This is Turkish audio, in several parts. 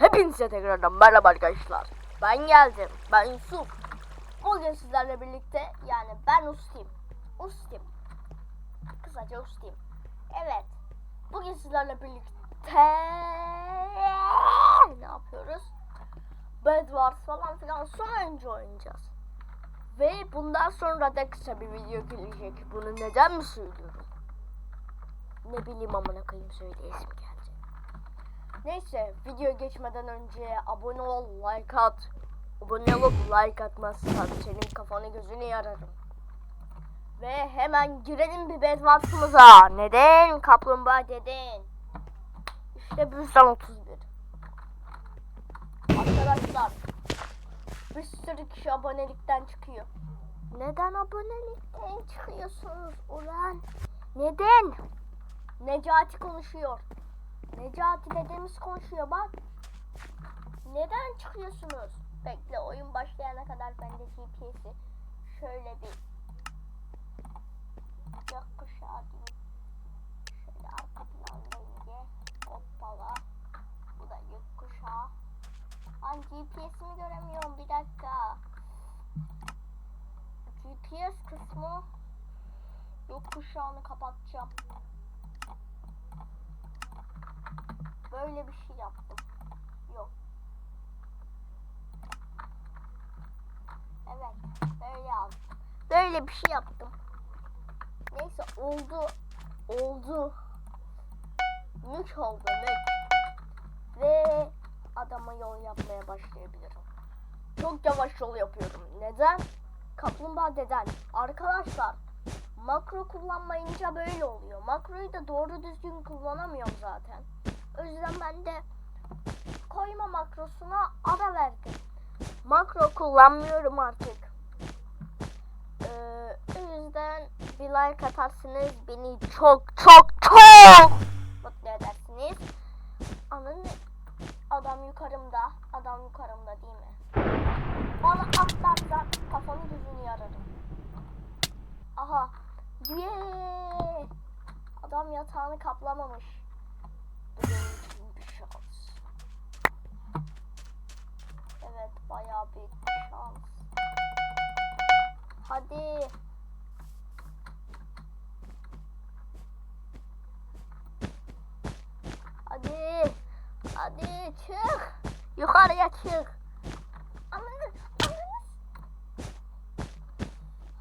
Hepinize tekrardan merhaba arkadaşlar. Ben geldim. Ben Yusuf. Bugün sizlerle birlikte yani ben Ustim. Ustim. Kısaca Ustim. Evet. Bugün sizlerle birlikte ne yapıyoruz? Bed Wars falan filan son oyuncu oynayacağız. Ve bundan sonra da kısa bir video gelecek. Bunu neden mi söylüyorum? Ne bileyim amına koyayım söyleyesim geldi. Neyse video geçmeden önce abone ol, like at. Abone olup like atmazsan senin kafanı gözünü yararım. Ve hemen girelim bir bedvarsımıza. Neden? Kaplumbağa dedin. İşte bizden 31. Arkadaşlar bir sürü kişi abonelikten çıkıyor. Neden abonelikten çıkıyorsunuz ulan? Neden? Necati konuşuyor. Necati dedemiz konuşuyor bak. Neden çıkıyorsunuz? Bekle oyun başlayana kadar ben de GPS'i şöyle bir gökkuşağı diyeyim. Şöyle arka planda ince. Hoppala. Bu da gökkuşağı. Lan GPS'imi göremiyorum bir dakika. GPS kısmı gökkuşağını kapatacağım. Böyle bir şey yaptım. Yok. Evet. Böyle yaptım. Böyle bir şey yaptım. Neyse oldu. Oldu. Mük oldu mük. Ve adama yol yapmaya başlayabilirim. Çok yavaş yol yapıyorum. Neden? Kaplumbağa deden. Arkadaşlar makro kullanmayınca böyle oluyor. Makroyu da doğru düzgün kullanamıyorum zaten. O yüzden ben de koyma makrosuna ara verdim. Makro kullanmıyorum artık. Ee, o yüzden bir like atarsınız beni çok çok çok mutlu edersiniz. Anın adam yukarımda. Adam yukarımda değil mi? Bana atlarsan kafanı gözünü yararım. Aha. Yee! Adam yatağını kaplamamış. Evet bayağı büyük bir şans. Hadi. Hadi. Hadi çık. Yukarıya çık. Amanın.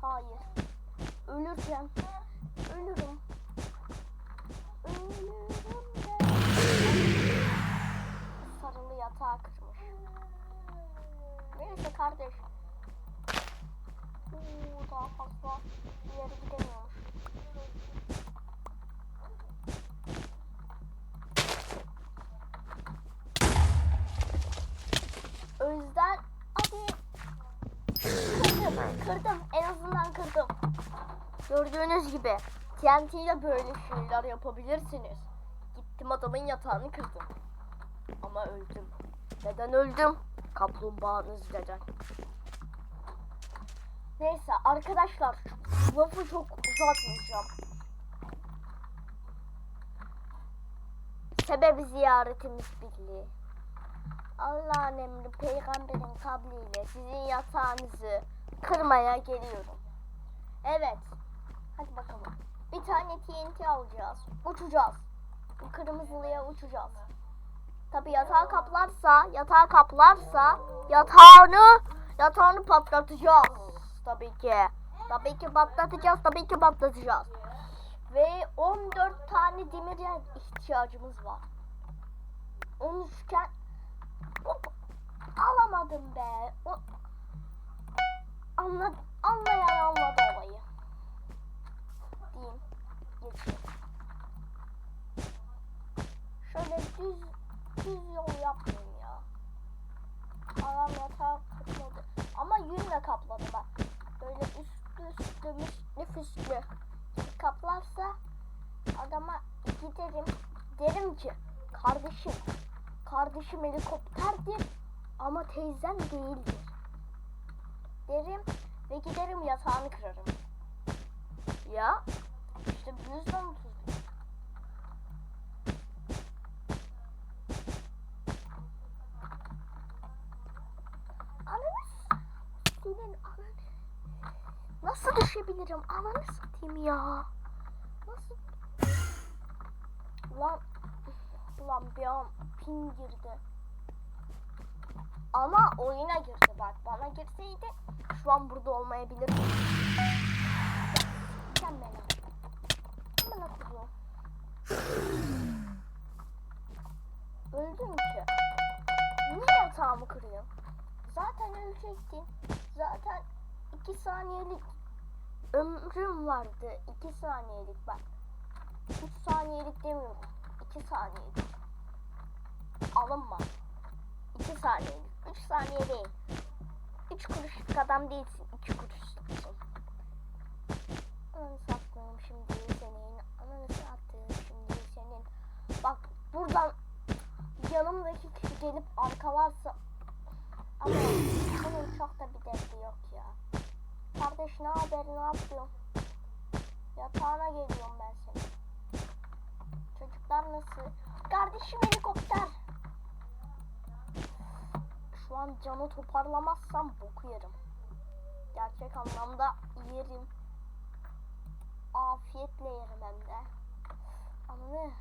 Hayır. Ölürken. Ölürüm. Ölürüm. Sarılı yatağı kırmış. Neyse kardeş. Daha fazla ileri gidemiyormuş. O yüzden hadi kırdım, kırdım. En azından kırdım. Gördüğünüz gibi TNT ile böyle şeyler yapabilirsiniz. Gittim adamın yatağını kırdım. Ama öldüm. Neden öldüm? Kaplumbağanız neden? Neyse arkadaşlar lafı çok uzatmayacağım. Sebebi ziyaretimiz birliği. Allah'ın emri peygamberin kabliyle sizin yatağınızı kırmaya geliyorum. Evet. Hadi bakalım. Bir tane TNT alacağız. Uçacağız. Bu kırmızılıya uçacağız. Tabi yatağı kaplarsa, yatağı kaplarsa yatağını yatağını patlatacağız. Tabii ki. Tabii ki patlatacağız, tabii ki patlatacağız. Ve 14 tane demire ihtiyacımız var. 13 iken alamadım be. O, anla, anlayan anladı olayı. Diyeyim. Geçeyim. Şöyle düz düz yol yapmayayım ya. Adam yatağı kapladı. Ama yünle kapladı bak. Üstü nefisli kaplarsa adama giderim derim ki kardeşim kardeşim helikopterdir ama teyzem değildir derim ve giderim yatağını kırarım. Ya işte bu yüzden düşebilirim? Ananı satayım ya. Nasıl? Ulan, ulan bir an pin girdi. Ama oyuna girdi bak. Bana girseydi şu an burada olmayabilirdim. Mükemmel. Hemen atıyor. Öldüm ki. Niye yatağımı kırıyor? Zaten ölecektin. Zaten iki saniyelik ömrüm vardı. iki saniyelik bak. Üç saniyelik demiyorum. iki saniyelik. Alınma. İki saniyelik. Üç saniye değil. Üç kuruşluk adam değilsin. iki kuruşluksun. Ananı sattım şimdi senin. Ananı sattım şimdi senin. Bak buradan yanımdaki kişi gelip arkalarsa yapıyorsun? Yatağına geliyorum ben senin. Çocuklar nasıl? Kardeşim helikopter. Şu an canı toparlamazsam boku yerim. Gerçek anlamda yerim. Afiyetle yerim hem de. Anladın?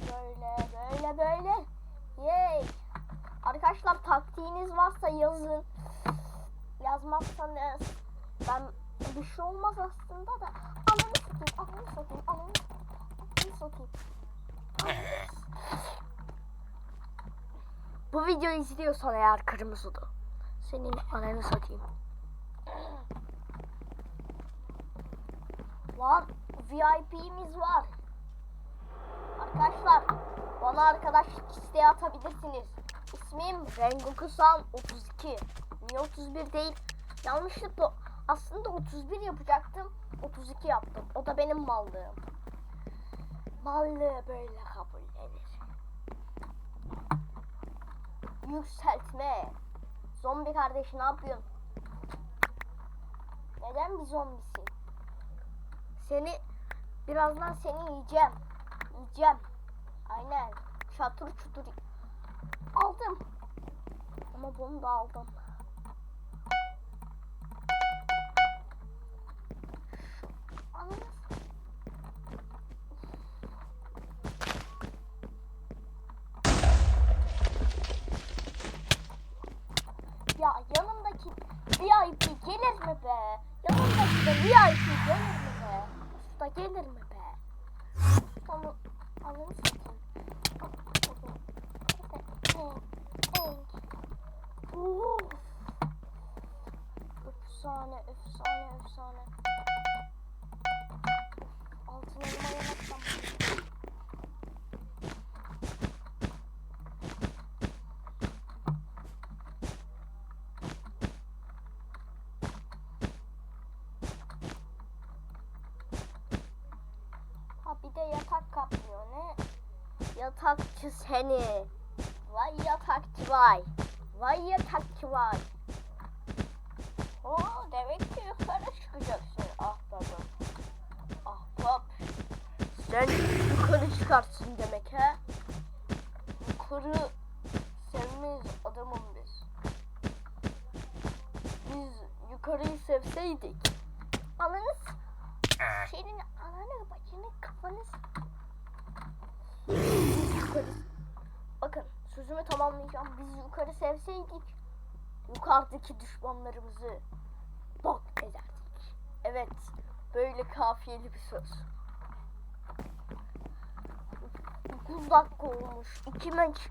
Böyle böyle böyle. Yay. Arkadaşlar taktiğiniz varsa yazın. Yazmazsanız ben bir şey olmaz aslında da. Ananı satayım, ananı satayım, ananı ananı satayım. Bu videoyu izliyorsan eğer kırmızılı. Senin ananı satayım. Lan VIP'miz var. Arkadaşlar bana arkadaşlık isteği atabilirsiniz. İsmim Rengoku-san 32. Niye 31 değil? Yanlışlıkla aslında 31 yapacaktım. 32 yaptım. O da benim mallığım. Mallığı böyle kabullenir. Yükseltme. Zombi kardeş ne yapıyorsun? Neden bir zombisin? Seni birazdan seni yiyeceğim. Yiyeceğim. Aynen. Çatır çutur. Aldım. Ama bunu da aldım. Mi be? Yanımdaki de VIP gelir mi be? Usta gelir mi be? Tamam. Satayım. Uf. Efsane, efsane, efsane. Altın elma yemezsem. Ha bir de yatak kaplıyor ne? Yatakçı seni. Vay yatakçı vay. Vay yatakçı vay. Oo demek ki yukarı çıkacaksın ahbabım. Ahbap. Sen yukarı çıkarsın demek he? Yukarı sevmeyiz adamım biz. Biz yukarıyı sevseydik. Ananız senin ananı bacını kafanız. Biz yukarı. Bakın sözümü tamamlayacağım. Biz sevseydik yukarıdaki düşmanlarımızı bok ederdik. Evet böyle kafiyeli bir söz. 9 dakika olmuş. İki maç.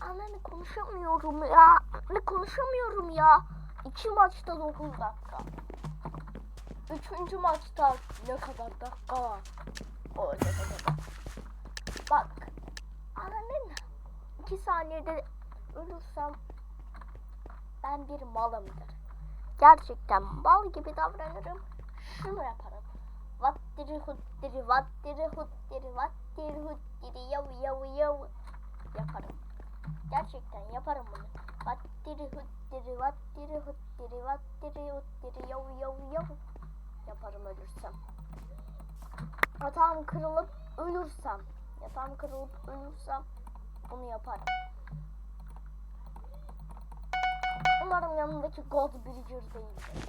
Ananı konuşamıyorum ya. Ne konuşamıyorum ya. İki maçta 9 dakika. Üçüncü maçta ne kadar dakika var? O ne kadar. Bak. Ananın iki saniyede ölürsem ben bir malımdır. Gerçekten mal gibi davranırım. Şunu yaparım. Vattiri huttiri vattiri huttiri vattiri huttiri yav yav yav yaparım. Gerçekten yaparım bunu. Vattiri huttiri vattiri huttiri vattiri huttiri yav yav yav yaparım ölürsem. Yatağım kırılıp ölürsem, yatağım kırılıp ölürsem bunu yaparım. Umarım yanındaki God Bridger değildir.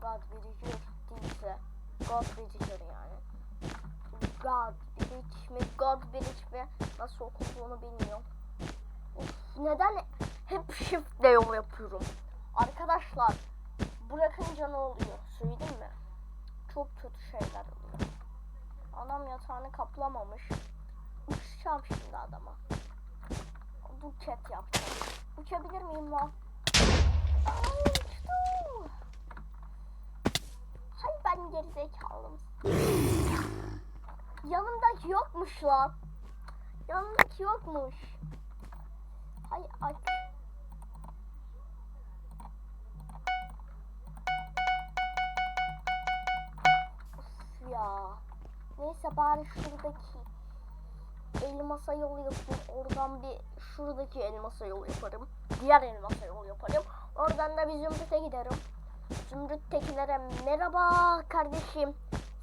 God Bridger değilse God Bridger yani. God Bridge mi God Bridge mi nasıl okunduğunu bilmiyorum. Of, neden hep shiftle yol yapıyorum? Arkadaşlar bırakınca ne oluyor söyleyeyim mi? Çok kötü şeyler oluyor. Anam yatağını kaplamamış. Uçacağım şimdi adama. Buket yapacağım. Ay uçtum. Hay ben gerizekalım. Yanımdaki yokmuş lan. Yanımdaki yokmuş. Hay aç. Of ya. Neyse bari şuradaki elmasa yol yapayım. Oradan bir şuradaki elmasa yol yaparım. Diğer elmasa yol yaparım. Oradan da bir Zümrüt'e giderim. Zümrüt'tekilere merhaba kardeşim.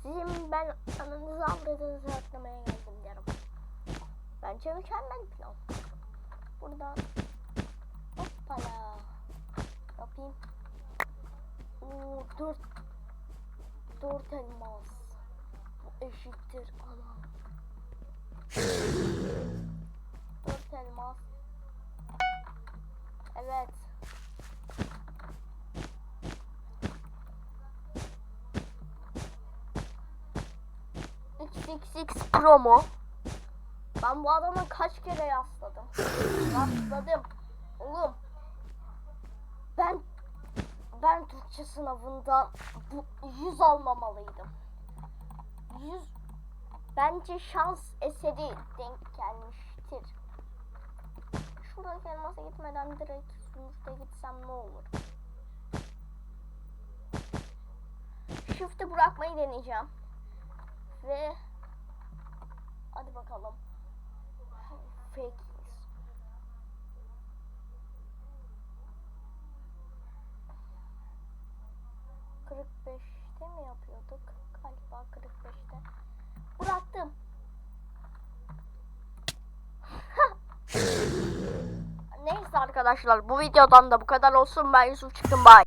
Sizin ben ananızı avradınızı atlamaya geldim derim. Bence mükemmel plan. Buradan hoppala yapayım. Oo, dört dört elmas. Bu eşittir ana. Dört elmas. Evet. XXX promo. Ben bu adama kaç kere yasladım. Yasladım. Oğlum. Ben ben Türkçe sınavında bu 100 almamalıydım. 100 bence şans eseri denk gelmiştir. Şuradaki elmasa gitmeden direkt Zümrüt'e gitsem ne olur? Shift'i bırakmayı deneyeceğim. Ve arkadaşlar bu videodan da bu kadar olsun. Ben Yusuf çıktım. Bye.